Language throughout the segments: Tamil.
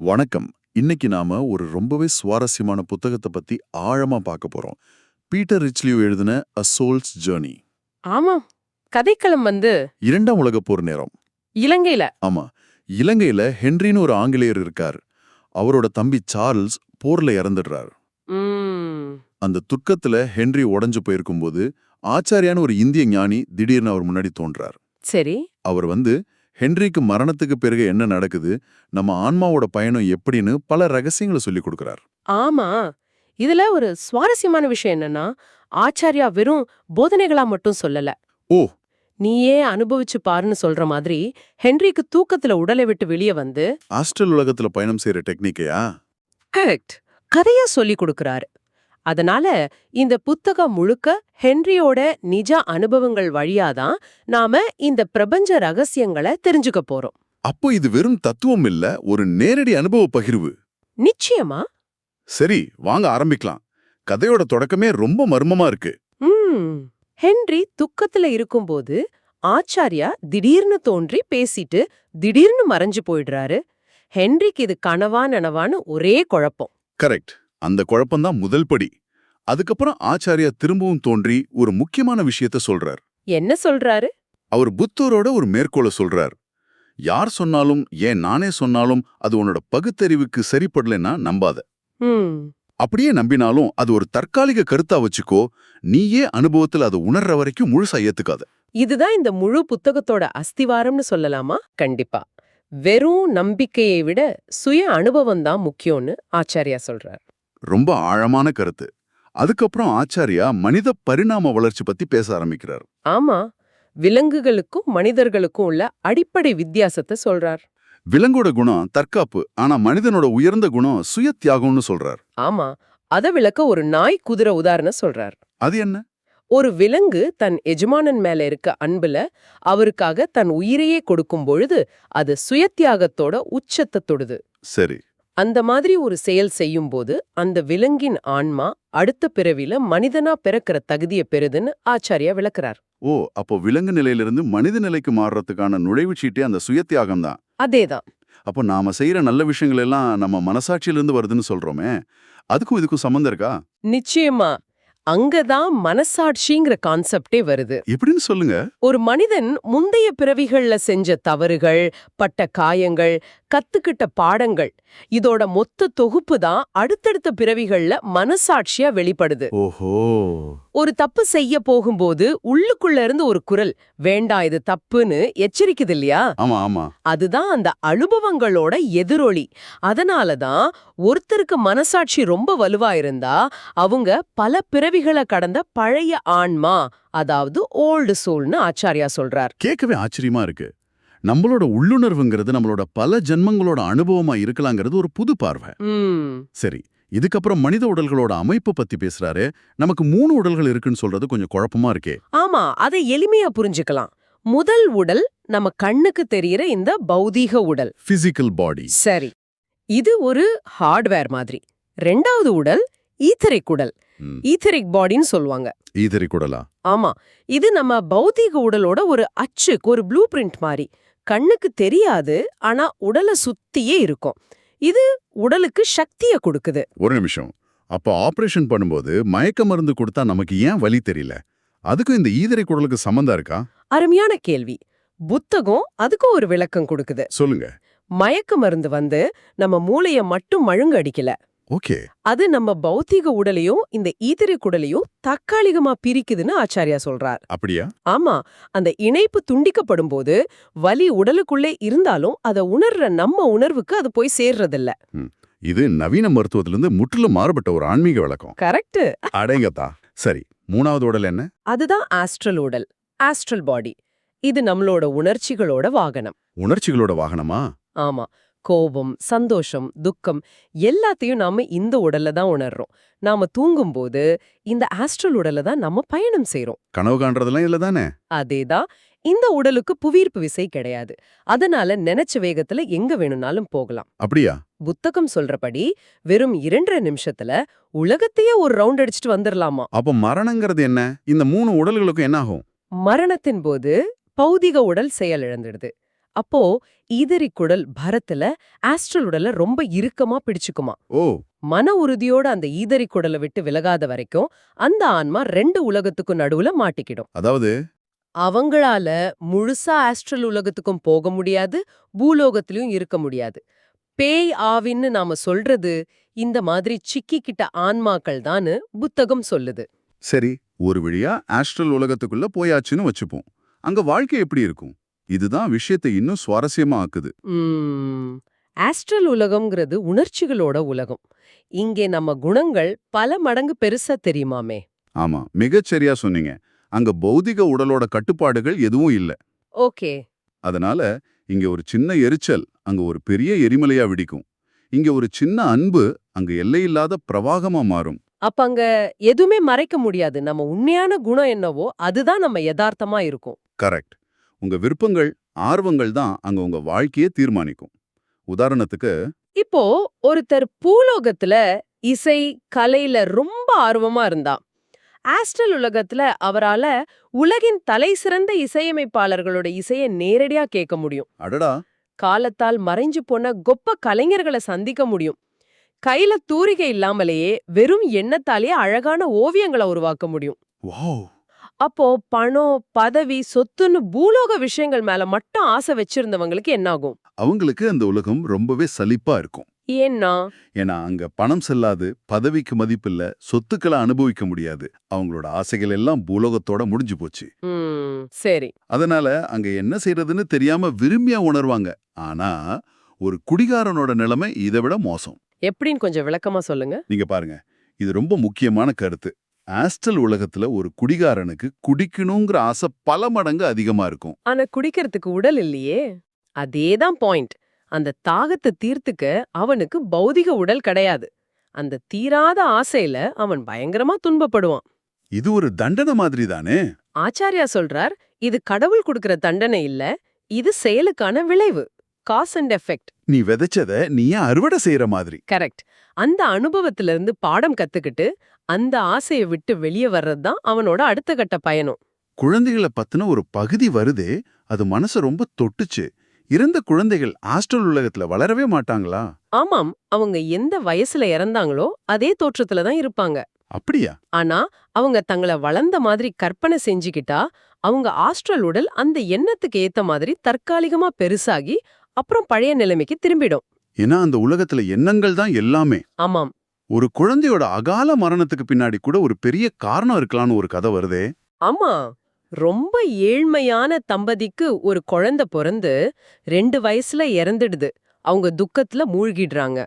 வணக்கம். இன்னைக்கு நாம ஒரு ரொம்பவே சுவாரஸ்யமான புத்தகத்தை பத்தி ஆழமா பார்க்க போறோம். பீட்டர் ரிச்லியூ எழுதின அ சோல்ஸ் ஜேர்னி ஆமாம் கதைக்களம் வந்து இரண்டாம் உலகப் போர் நேரம். இலங்கையில. ஆமா. இலங்கையில ஹென்ரின்னு ஒரு ஆங்கிலேயர் இருக்கார். அவரோட தம்பி சார்ல்ஸ் போர்ல இறந்துடுறார். அந்த துக்கத்துல ஹென்றி உடைஞ்சு போயிருக்கும்போது ஆச்சாரியான ஒரு இந்திய ஞானி திடீர்னு அவர் முன்னாடி தோன்றார். சரி. அவர் வந்து ஹென்ரிக்கு மரணத்துக்கு பிறகு என்ன நடக்குது? நம்ம ஆன்மாவோட பயணம் எப்படின்னு பல ரகசியங்களை சொல்லி கொடுக்கறார். ஆமா. இதுல ஒரு சுவாரஸ்யமான விஷயம் என்னன்னா ஆச்சாரியா வெறும் போதனைகளா மட்டும் சொல்லல. ஓ. நீயே அனுபவிச்சு பாருன்னு சொல்ற மாதிரி ஹென்ரிக்கு தூக்கத்துல உடலை விட்டு வெளியே வந்து ஆஸ்ட்ரல் உலகத்துல பயணம் செய்யற டெக்னிக்கையா? கரெக்ட். கதையா சொல்லி கொடுக்கறாரு. அதனால இந்த புத்தகம் முழுக்க ஹென்ரியோட நிஜ அனுபவங்கள் வழியாதான் நாம இந்த பிரபஞ்ச ரகசியங்களை தெரிஞ்சுக்க போறோம். அப்போ இது வெறும் தத்துவம் இல்ல ஒரு நேரடி அனுபவ பகிர்வு. நிச்சயமா. சரி வாங்க ஆரம்பிக்கலாம். கதையோட தொடக்கமே ரொம்ப மர்மமா இருக்கு. ஹென்றி துக்கத்துல இருக்கும்போது ஆச்சாரியா திடீர்னு தோன்றி பேசிட்டு திடீர்னு மறைஞ்சு போயிடுறாரு. ஹென்ரிக்கு இது கனவா நனவான்னு ஒரே குழப்பம். கரெக்ட். அந்த குழப்பம்தான் முதல் படி. அதுக்கப்புறம் ஆச்சாரியா திரும்பவும் தோன்றி ஒரு முக்கியமான விஷயத்த சொல்றார். என்ன சொல்றாரு? அவர் புத்தரோட ஒரு மேற்கோளை சொல்றார். யார் சொன்னாலும் ஏன் நானே சொன்னாலும் அது உன்னோட பகுத்தறிவுக்கு சரிப்படலைன்னா நம்பாத. அப்படியே நம்பினாலும் அது ஒரு தற்காலிக கருத்தா வச்சுக்கோ நீயே அனுபவத்துல அதை உணர்ற வரைக்கும் முழுசா ஏத்துக்காத. இதுதான் இந்த முழு புத்தகத்தோட அஸ்திவாரம்னு சொல்லலாமா? கண்டிப்பா. வெறும் நம்பிக்கையை விட சுய அனுபவம் தான் முக்கியம்னு ஆச்சாரியா சொல்றார். ரொம்ப ஆழமான கருத்து. அதுக்கப்புறம் ஆச்சாரியா மனித பரிணாம வளர்ச்சி பத்தி பேச ஆரம்பிக்கிறார். ஆமா. விலங்குகளுக்கும் மனிதர்களுக்கும் உள்ள அடிப்படை வித்தியாசத்தை சொல்றார். விலங்கோட குணம் தற்காப்பு ஆனா மனிதனோட உயர்ந்த குணம் சுய தியாகம்னு சொல்றார். ஆமா. அத விளக்க ஒரு நாய் குதிரை உதாரணம் சொல்றார். அது என்ன? ஒரு விலங்கு தன் எஜமானன் மேல இருக்க அன்புல அவருக்காக தன் உயிரையே கொடுக்கும் பொழுது அது சுயத்தியாகத்தோட உச்சத்தை தொடுது. சரி. அந்த மாதிரி ஒரு செயல் செய்யும்போது அந்த விலங்கின் ஆன்மா அடுத்த பிறவில மனிதனா பிறக்கிற தகுதியை பெறுதுன்னு ஆச்சாரியா விளக்குறார். ஓ அப்போ விலங்கு நிலையிலிருந்து மனித நிலைக்கு மாறுறதுக்கான நுழைவுச்சீட்டே அந்த சுய தியாகம் தான். அதேதான். அப்போ நாம செய்யற நல்ல விஷயங்கள் எல்லாம் நம்ம மனசாட்சியிலிருந்து வருதுன்னு சொல்றோமே அதுக்கும் இதுக்கும் சம்மந்தம் இருக்கா? நிச்சயமா. அங்கதான் மனசாட்சிங்கிற கான்செப்டே வருது. எப்படின்னு சொல்லுங்க. ஒரு மனிதன் முந்தைய பிறவிகள்ல செஞ்ச தவறுகள் பட்ட காயங்கள் கத்துக்கிட்ட பாடங்கள் இதோட மொத்த தொகுப்பு தான் அடுத்தடுத்த பிறவிகள்ல மனசாட்சியா வெளிப்படுது. ஓஹோ. ஒரு தப்பு செய்ய போகும்போது உள்ளுக்குள்ள இருந்து ஒரு குரல் வேண்டாம் இது தப்புன்னு எச்சரிக்குது இல்லையா ஆமா ஆமா. அதுதான் அந்த அனுபவங்களோட எதிரொலி. அதனால தான் ஒருத்தருக்கு மனசாட்சி ரொம்ப வலுவா இருந்தா அவங்க பல பிறவிகளை கடந்த பழைய ஆன்மா அதாவது ஓல்டு சோல்னு ஆச்சாரியா சொல்றார். கேட்கவே ஆச்சரியமா இருக்கு. நம்மளோட உள்ளுணர்வுங்கிறது நம்மளோட பல ஜென்மங்களோட அனுபவமா இருக்கலாங்கிறது ஒரு புது பார்வை. சரி இதுக்கப்புறம் மனித உடல்களோட அமைப்பு பத்தி பேசுறாரு. நமக்கு மூணு உடல்கள் இருக்குன்னு சொல்றது கொஞ்சம் குழப்பமா இருக்கே. ஆமா அதை எளிமையா புரிஞ்சுக்கலாம். முதல் உடல் நம்ம கண்ணுக்கு தெரியற இந்த பௌதீக உடல். பிசிக்கல் பாடி சரி இது ஒரு ஹார்ட்வேர் மாதிரி. ரெண்டாவது உடல் ஈத்தரிக் உடல் ஈத்தரிக் பாடின்னு சொல்லுவாங்க. ஈதரி குடலா? ஆமா. இது நம்ம பௌதீக உடலோட ஒரு அச்சு ஒரு ப்ளூ பிரிண்ட் மாதிரி கண்ணுக்கு தெரியாது ஆனா உடலை சுத்தியே இருக்கும். இது உடலுக்கு சக்திய கொடுக்குது. ஒரு நிமிஷம். அப்ப ஆபரேஷன் பண்ணும்போது மயக்க மருந்து கொடுத்தா நமக்கு ஏன் வலி தெரியல? அதுக்கும் இந்த ஈதரை குடலுக்கு சம்மந்தம் இருக்கா? அருமையான கேள்வி. புத்தகம் அதுக்கும் ஒரு விளக்கம் கொடுக்குது. சொல்லுங்க. மயக்க மருந்து வந்து நம்ம மூளைய மட்டும் மழுங்க அடிக்கல ஓகே. அது நம்ம பௌத்தீக உடலையும் இந்த ஈத்தரிக் உடலையும் தற்காலிகமா பிரிக்குதுன்னு ஆச்சாரியா சொல்றார். அப்படியா? ஆமா. அந்த இணைப்பு துண்டிக்கப்படும் போது வலி உடலுக்குள்ளே இருந்தாலும் அத உணர்ற நம்ம உணர்வுக்கு அது போய் சேர்றதில்ல. இது நவீன மருத்துவத்திலிருந்து முற்றிலும் மாறுபட்ட ஒரு ஆன்மீக விளக்கம் கரெக்ட் அடேங்கத்தா சரி மூணாவது உடல் என்ன? அதுதான் ஆஸ்ட்ரல் உடல் ஆஸ்ட்ரல் பாடி. இது நம்மளோட உணர்ச்சிகளோட வாகனம். உணர்ச்சிகளோட வாகனமா? ஆமா. கோபம் சந்தோஷம் துக்கம் எல்லாத்தையும் நாம இந்த உடல்ல தான் உணர்றோம். நாம தூங்கும்போது இந்த ஆஸ்ட்ரல் உடல்ல தான் நம்ம பயணம் செய்றோம். கனவு காண்றதெல்லாம் இல்ல தானே? அதேதான். இந்த உடலுக்கு புவியீர்ப்பு விசை கிடையாது. அதனால நினைச்ச வேகத்துல எங்க வேணும்னாலும் போகலாம். அப்படியா? புத்தகம் சொல்றபடி வெறும் இரண்டரை நிமிஷத்துல உலகத்தையே ஒரு ரவுண்ட் அடிச்சுட்டு வந்துடலாமா அப்ப மரணங்கிறது என்ன? இந்த மூணு உடல்களுக்கும் என்ன ஆகும் மரணத்தின் போது பௌதிக உடல் செயலிழந்துடுது அப்போ ஈதரி குடல் பரத்துல ஆஸ்ட்ரல் உடலை ரொம்ப இறுக்கமா பிடிச்சுக்குமா. ஓ. மன உறுதியோட அந்த ஈதரி குடலை விட்டு விலகாத வரைக்கும் அந்த ஆன்மா ரெண்டு உலகத்துக்கும் நடுவுல மாட்டிக்கிடும். அதாவது? அவங்களால முழுசா ஆஸ்ட்ரல் உலகத்துக்கும் போக முடியாது பூலோகத்திலயும் இருக்க முடியாது. பேய் ஆவின்னு நாம சொல்றது இந்த மாதிரி சிக்கிக்கிட்ட ஆன்மாக்கள் தான்னு புத்தகம் சொல்லுது. சரி ஒரு வழியா ஆஸ்ட்ரல் உலகத்துக்குள்ள போயாச்சுன்னு வச்சுப்போம். அங்க வாழ்க்கை எப்படி இருக்கும்? இதுதான் விஷயத்தை இன்னும் சுவாரஸ்யமா ஆக்குது ஆஸ்ட்ரல் உலகம்ங்கிறது உணர்ச்சிகளோட உலகம். இங்கே நம்ம குணங்கள் பல மடங்கு பெருசா தெரியுமாமே. ஆமா மிகச்சரியா சொன்னீங்க. அங்க பௌதிக உடலோட கட்டுப்பாடுகள் எதுவும் இல்ல. ஓகே. அதனால இங்க ஒரு சின்ன எரிச்சல் அங்க ஒரு பெரிய எரிமலையா வெடிக்கும். இங்க ஒரு சின்ன அன்பு அங்க எல்லையில்லாத பிரவாகமா மாறும். அப்ப அங்க எதுவுமே மறைக்க முடியாது. நம்ம உண்மையான குணம் என்னவோ அதுதான் நம்ம யதார்த்தமா இருக்கும். கரெக்ட். உங்க விருப்பங்கள் ஆர்வங்கள் தான் அங்க உங்க வாழ்க்கையே தீர்மானிக்கும். உதாரணத்துக்கு இப்போ ஒருத்தர் பூலோகத்துல இசை கலையில ரொம்ப ஆர்வமா இருந்தா ஆஸ்ட்ரல் உலகத்துல அவரால உலகின் தலை சிறந்த இசையமைப்பாளர்களோட இசையை நேரடியா கேட்க முடியும். அடடா! காலத்தால் மறைஞ்சு போன கொப்ப கலைஞர்களை சந்திக்க முடியும். கையில தூரிகை இல்லாமலேயே வெறும் எண்ணத்தாலேயே அழகான ஓவியங்களை உருவாக்க முடியும். வாவ்! அப்போ பணம் பதவி சொத்துன்னு பூலோக விஷயங்கள் மேல மட்டும் ஆசை வச்சிருந்தவங்களுக்கு என்னாகும்? அவங்களுக்கு அந்த உலகம் ரொம்பவே சலிப்பா இருக்கும். ஏன்னா? ஏன்னா அங்க பணம் செல்லாது பதவிக்கு மதிப்பில்ல சொத்துக்களை அனுபவிக்க முடியாது. அவங்களோட ஆசைகள் எல்லாம் பூலோகத்தோட முடிஞ்சு போச்சு. சரி. அதனால அங்க என்ன செய்யறதுன்னு தெரியாம விரும்பியா உணர்வாங்க. ஆனா ஒரு குடிகாரனோட நிலைமை இதை விட மோசம். எப்படின்னு கொஞ்சம் விளக்கமா சொல்லுங்க. நீங்க பாருங்க இது ரொம்ப முக்கியமான கருத்து. ஆஸ்டல் உலகத்துல ஒரு குடிகாரனுக்கு குடிக்கணுங்கிற ஆசை பல மடங்கு அதிகமா இருக்கும். ஆனா குடிக்கிறதுக்கு உடல் இல்லையே. அதேதான் பாயிண்ட். அந்த தாகத்தை தீர்த்துக்க அவனுக்கு பௌதிக உடல் கிடையாது. அந்த தீராத ஆசையில அவன் பயங்கரமா துன்பப்படுவான். இது ஒரு தண்டனை மாதிரி தானே? ஆச்சாரியா சொல்றார் இது கடவுள் கொடுக்கிற தண்டனை இல்ல இது செயலுக்கான விளைவு. Cause and effect. நீ விதைச்சத நீயே அறுவடை செய்யற மாதிரி. கரெக்ட். அந்த அனுபவத்திலிருந்து பாடம் கத்துக்கிட்டு அந்த ஆசையை விட்டு வெளியே வர்றது தான் அவனோட அடுத்த கட்ட பயணம். குழந்தைகளை பத்தின ஒரு பகுதி வருதே அது மனச ரொம்ப தொட்டுச்சு. இறந்த குழந்தைகள் ஆஸ்டல் உலகத்துல வளரவே மாட்டாங்களா? ஆமாம் அவங்க எந்த வயசுல இறந்தாங்களோ அதே தோற்றத்துல தான் இருப்பாங்க. அப்படியா? ஆனா அவங்க தங்கள வளர்ந்த மாதிரி கற்பனை செஞ்சுக்கிட்டா அவங்க ஆஸ்ட்ரல் உடல் அந்த எண்ணத்துக்கு ஏத்த மாதிரி தற்காலிகமா பெருசாகி அப்புறம் பழைய நிலைமைக்கு திரும்பிடும். ஏன்னா அந்த உலகத்துல எண்ணங்கள் தான் எல்லாமே. ஆமாம். ஒரு குழந்தையோட அகால மரணத்துக்கு பின்னாடி கூட ஒரு பெரிய காரணம் இருக்கலாம்னு ஒரு கதை வருதே. ஆமா. ரொம்ப ஏழ்மையான தம்பதிக்கு ஒரு குழந்தை பிறந்து ரெண்டு வயசுல இறந்துடுது. அவங்க துக்கத்துல மூழ்கிடுறாங்க.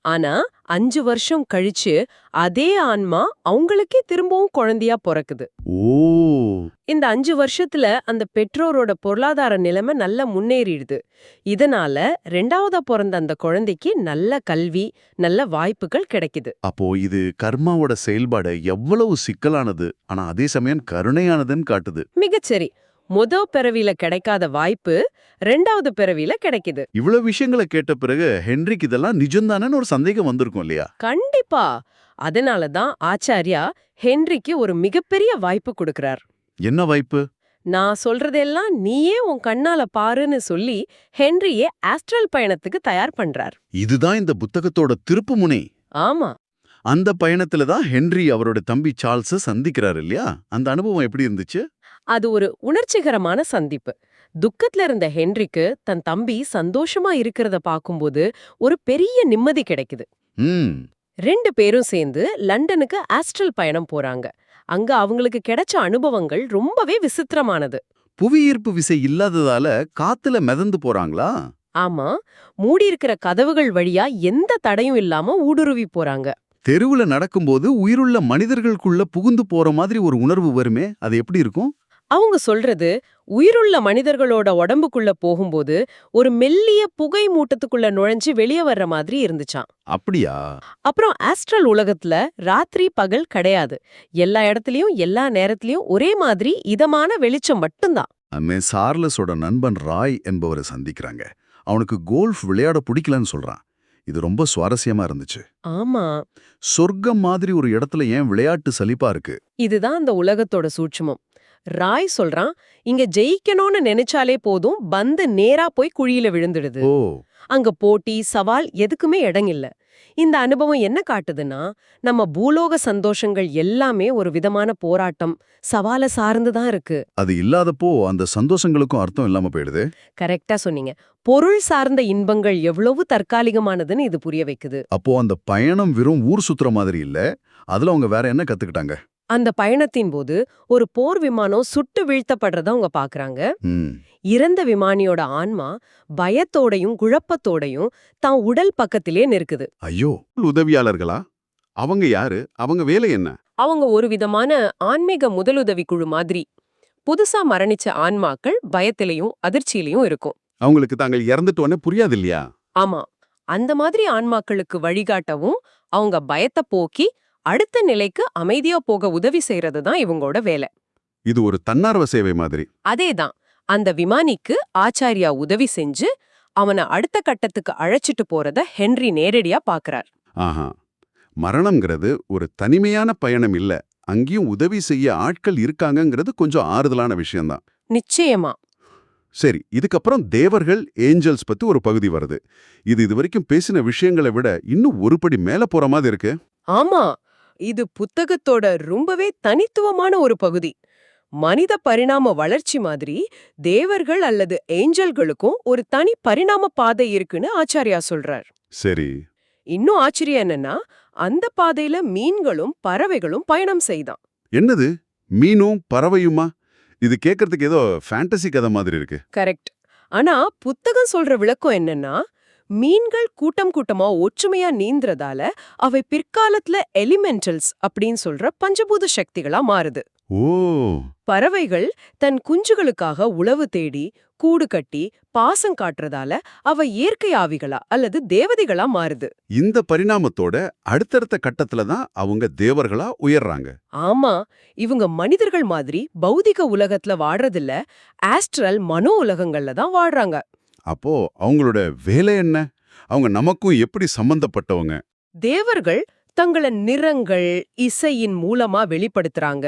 ஆனா அஞ்சு வருஷம் கழிச்சு அதே ஆன்மா அவங்களுக்கே திரும்பவும் குழந்தையா பிறக்குது. ஓ. இந்த அஞ்சு வருஷத்துல அந்த பெற்றோரோட பொருளாதார நிலைமை நல்லா முன்னேறிடுது. இதனால ரெண்டாவதா பிறந்த அந்த குழந்தைக்கு நல்ல கல்வி நல்ல வாய்ப்புகள் கிடைக்குது. அப்போ இது கர்மாவோட செயல்பாடு எவ்வளவு சிக்கலானது ஆனா அதே சமயம் கருணையானதுன்னு காட்டுது. மிகச்சரி. முத பிறவியில கிடைக்காத வாய்ப்பு ரெண்டாவது பிறவியில கிடைக்குது. இவ்வளவு விஷயங்களை கேட்ட பிறகு ஹென்ரிக்கு இதெல்லாம் நிஜம்தானேன்னு ஒரு சந்தேகம் வந்திருக்கும் இல்லையா? கண்டிப்பா. அதனால தான் ஆச்சாரியா ஹென்ரிக்கு ஒரு மிகப்பெரிய வாய்ப்பு கொடுக்கறார். என்ன வாய்ப்பு? நான் சொல்றதெல்லாம் நீயே உன் கண்ணால பாருன்னு சொல்லி ஹென்ரியே ஆஸ்ட்ரல் பயணத்துக்கு தயார் பண்றார். இதுதான் இந்த புத்தகத்தோட திருப்பு முனை. ஆமா. அந்த பயணத்துல தான் ஹென்றி அவரோட தம்பி சார்ல்ஸ சந்திக்கிறாரு இல்லையா? அந்த அனுபவம் எப்படி இருந்துச்சு? அது ஒரு உணர்ச்சிகரமான சந்திப்பு. துக்கத்துல இருந்த ஹென்ரிக்கு தன் தம்பி சந்தோஷமா இருக்கிறத பாக்கும்போது ஒரு பெரிய நிம்மதி கிடைக்குது. ரெண்டு பேரும் சேர்ந்து லண்டனுக்கு ஆஸ்ட்ரல் பயணம் போறாங்க. அங்க அவங்களுக்கு கிடைச்ச அனுபவங்கள் ரொம்பவே விசித்திரமானது. புவியீர்ப்பு விசை இல்லாததால காத்துல மிதந்து போறாங்களா? ஆமா. மூடி இருக்கிற கதவுகள் வழியா எந்த தடையும் இல்லாம ஊடுருவி போறாங்க. தெருவுல நடக்கும்போது உயிருள்ள மனிதர்களுக்குள்ள புகுந்து போற மாதிரி ஒரு உணர்வு வருமே? அது எப்படி இருக்கும்? அவங்க சொல்றது உயிருள்ள மனிதர்களோட உடம்புக்குள்ள போகும்போது ஒரு மெல்லிய புகை மூட்டத்துக்குள்ள நுழைஞ்சு வெளியே வர்ற மாதிரி இருந்துச்சாம். அப்படியா? அப்புறம் ஆஸ்ட்ரல் உலகத்துல ராத்திரி பகல் கிடையாது. எல்லா இடத்துலயும் எல்லா நேரத்திலயும் ஒரே மாதிரி இதமான வெளிச்சம் மட்டும்தான். சார்லஸோட நண்பன் ராய் என்பவரை சந்திக்கிறாங்க. அவனுக்கு கோல்ஃப் விளையாட பிடிக்கலன்னு சொல்றான். இது ரொம்ப சுவாரஸ்யமா இருந்துச்சு. ஆமா. சொர்க்கம் மாதிரி ஒரு இடத்துல ஏன் விளையாட்டு சலிப்பா இருக்கு? இதுதான் அந்த உலகத்தோட சூட்சுமம். ராய் சொல்றான் இங்க ஜெயிக்கணும்னு நினைச்சாலே போதும் பந்து நேரா போய் குழியில விழுந்துடுது. அங்க போட்டி சவால் எதுக்குமே இடங்கில்ல இந்த அனுபவம் என்ன காட்டுதுன்னா நம்ம பூலோக சந்தோஷங்கள் எல்லாமே ஒரு விதமான போராட்டம் சவால சார்ந்து தான் இருக்கு. அது இல்லாதப்போ அந்த சந்தோஷங்களுக்கும் அர்த்தம் இல்லாம போயிடுது? கரெக்டா சொன்னீங்க. பொருள் சார்ந்த இன்பங்கள் எவ்வளவு தற்காலிகமானதுன்னு இது புரிய வைக்குது. அப்போ அந்த பயணம் வெறும் ஊர் சுத்துற மாதிரி இல்ல அதுல அவங்க வேற என்ன கத்துக்கிட்டாங்க? அந்த பயணத்தின் போது ஒரு போர் விமானம் சுட்டு வீழ்த்தப்படுறத அவங்க பாக்குறாங்க. இறந்த விமானியோட ஆன்மா பயத்தோடையும் குழப்பத்தோடையும் தான் உடல் பக்கத்திலே நிற்குது. ஐயோ உதவியாளர்களா? அவங்க யாரு? அவங்க வேலை என்ன? அவங்க ஒரு விதமான ஆன்மீக முதலுதவி குழு மாதிரி. புதுசா மரணிச்ச ஆன்மாக்கள் பயத்திலையும் அதிர்ச்சியிலையும் இருக்கும். அவங்களுக்கு தாங்கள் இறந்துட்டோன்னே புரியாது இல்லையா ஆமா. அந்த மாதிரி ஆன்மாக்களுக்கு வழிகாட்டவும் அவங்க பயத்தை போக்கி அடுத்த நிலைக்கு அமைதியா போக உதவி செய்யறது தான் இவங்களோட வேலை. இது ஒரு தன்னார்வ சேவை மாதிரி. அதேதான். அந்த விமானிக்கு ஆச்சாரியா உதவி செஞ்சு அவனை அடுத்த கட்டத்துக்கு அழைச்சிட்டு போறத ஹென்றி நேரடியா பாக்குறார். ஆஹா. மரணம்ங்கிறது ஒரு தனிமையான பயணம் இல்ல. அங்கேயும் உதவி செய்ய ஆட்கள் இருக்காங்கங்கிறது கொஞ்சம் ஆறுதலான விஷயம்தான். நிச்சயமா. சரி இதுக்கப்புறம் தேவர்கள் ஏஞ்சல்ஸ் பத்தி ஒரு பகுதி வருது. இது இதுவரைக்கும் பேசின விஷயங்களை விட இன்னும் ஒரு படி மேல போற மாதிரி இருக்கு. ஆமா. இது புத்தகத்தோட ரொம்பவே தனித்துவமான ஒரு பகுதி. மனித பரிணாம வளர்ச்சி மாதிரி தேவர்கள் அல்லது ஏஞ்சல்களுக்கும் ஒரு தனி பரிணாம பாதை இருக்குன்னு ஆச்சாரியா சொல்றார். சரி. இன்னும் ஆச்சரியம் என்னன்னா அந்த பாதையில மீன்களும் பறவைகளும் பயணம் செய்தான். என்னது? மீனும் பறவையுமா? இது கேட்கறதுக்கு ஏதோ ஃபேண்டசி கதை மாதிரி இருக்கு. கரெக்ட் ஆனா புத்தகம் சொல்ற விளக்கம் என்னன்னா மீன்கள் கூட்டம் கூட்டமா ஒற்றுமையா நீந்துறதால அவை பிற்காலத்துல எலிமெண்டல்ஸ் அப்படின்னு சொல்ற பஞ்சபூத சக்திகளா மாறுது. ஓ. பறவைகள் தன் குஞ்சுகளுக்காக உளவு தேடி கூடு கட்டி பாசம் காட்டுறதால அவ இயற்கை ஆவிகளா அல்லது தேவதைகளா மாறுது. இந்த பரிணாமத்தோட அடுத்தடுத்த கட்டத்துல தான் அவங்க தேவர்களா உயர்றாங்க. ஆமா இவங்க மனிதர்கள் மாதிரி பௌதிக உலகத்துல வாடுறதில்ல ஆஸ்ட்ரல் மனோ உலகங்கள்ல தான் வாழ்றாங்க அப்போ அவங்களோட வேலை என்ன? அவங்க நமக்கும் எப்படி சம்பந்தப்பட்டவங்க? தேவர்கள் தங்கள நிறங்கள் இசையின் மூலமா வெளிப்படுத்துறாங்க.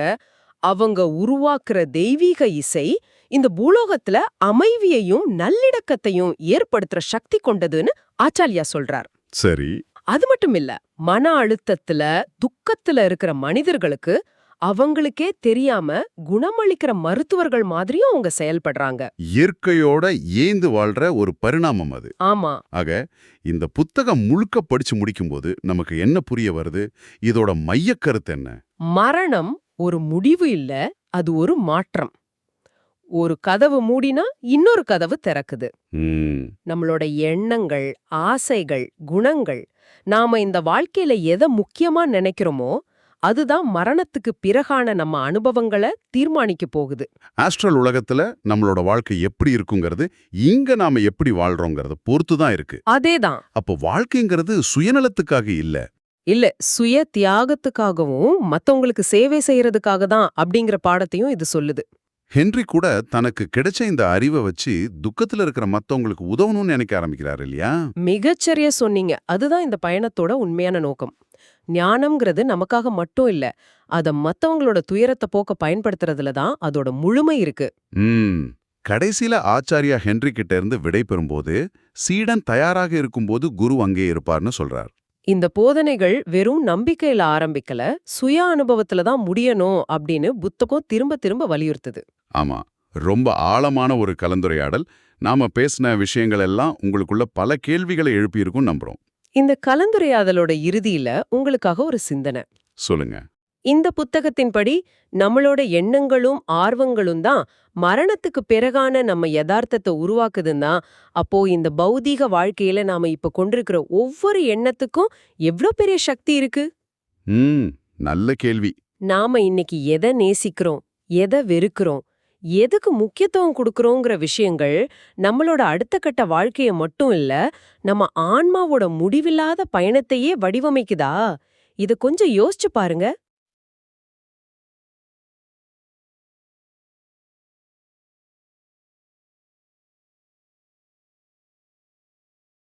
அவங்க உருவாக்குற தெய்வீக இசை இந்த பூலோகத்துல அமைதியையும் நல்லிணக்கத்தையும் ஏற்படுத்துற சக்தி கொண்டதுன்னு ஆச்சாரியா சொல்றார். சரி. அது மட்டும் இல்ல மன அழுத்தத்துல துக்கத்துல இருக்கிற மனிதர்களுக்கு அவங்களுக்கே தெரியாம குணமளிக்கிற மருத்துவர்கள் மாதிரியும் அவங்க செயல்படுறாங்க. இயற்கையோட ஏந்து வாழ்ற ஒரு பரிணாமம் அது. ஆமா. ஆக இந்த புத்தகம் முழுக்க படிச்சு முடிக்கும்போது நமக்கு என்ன புரிய வருது? இதோட மையக் கருத்து என்ன? மரணம் ஒரு முடிவு இல்ல அது ஒரு மாற்றம். ஒரு கதவு மூடினா இன்னொரு கதவு திறக்குது. நம்மளோட எண்ணங்கள் ஆசைகள் குணங்கள் நாம இந்த வாழ்க்கையில எதை முக்கியமா நினைக்கிறோமோ அதுதான் மரணத்துக்கு பிறகான நம்ம அனுபவங்களை தீர்மானிக்க போகுது. ஆஸ்ட்ரல் உலகத்துல நம்மளோட வாழ்க்கை எப்படி இருக்குங்கிறது இங்க நாம எப்படி வாழ்றோங்கிறத பொறுத்து தான் இருக்கு. அதேதான். அப்போ வாழ்க்கைங்கிறது சுயநலத்துக்காக இல்ல. இல்ல சுய தியாகத்துக்காகவும் மத்தவங்களுக்கு சேவை செய்யறதுக்காக தான் அப்படிங்கிற பாடத்தையும் இது சொல்லுது. ஹென்றி கூட தனக்கு கிடைச்ச இந்த அறிவை வச்சு துக்கத்துல இருக்கிற மத்தவங்களுக்கு உதவணும்னு நினைக்க ஆரம்பிக்கிறாரு இல்லையா? மிகச்சரியா சொன்னீங்க. அதுதான் இந்த பயணத்தோட உண்மையான நோக்கம். ஞானம்ங்கிறது நமக்காக மட்டும் இல்ல. அத மத்தவங்களோட துயரத்தை போக்க பயன்படுத்துறதுல தான் அதோட முழுமை இருக்கு. கடைசியில ஆச்சாரியா ஹென்றி கிட்ட இருந்து விடை பெறும்போது சீடன் தயாராக இருக்கும்போது குரு அங்கே இருப்பார்னு சொல்றார். இந்த போதனைகள் வெறும் நம்பிக்கையில ஆரம்பிக்கல சுய அனுபவத்துல தான் முடியணும் அப்படின்னு புத்தகம் திரும்ப திரும்ப வலியுறுத்துது. ஆமா. ரொம்ப ஆழமான ஒரு கலந்துரையாடல். நாம பேசின விஷயங்கள் எல்லாம் உங்களுக்குள்ள பல கேள்விகளை எழுப்பியிருக்கும் நம்புறோம். இந்த கலந்துரையாடலோட இறுதியில உங்களுக்காக ஒரு சிந்தனை. சொல்லுங்க. இந்த புத்தகத்தின்படி நம்மளோட எண்ணங்களும் ஆர்வங்களும் தான் மரணத்துக்கு பிறகான நம்ம யதார்த்தத்தை உருவாக்குதுன்னா அப்போ இந்த பௌதீக வாழ்க்கையில நாம இப்ப கொண்டிருக்கிற ஒவ்வொரு எண்ணத்துக்கும் எவ்ளோ பெரிய சக்தி இருக்கு? ம் நல்ல கேள்வி. நாம இன்னைக்கு எதை நேசிக்கிறோம் எதை வெறுக்கிறோம் எதுக்கு முக்கியத்துவம் கொடுக்குறோங்கிற விஷயங்கள் நம்மளோட அடுத்த கட்ட வாழ்க்கைய மட்டும் இல்ல நம்ம ஆன்மாவோட முடிவில்லாத பயணத்தையே வடிவமைக்குதா? இத கொஞ்சம் யோசிச்சு பாருங்க.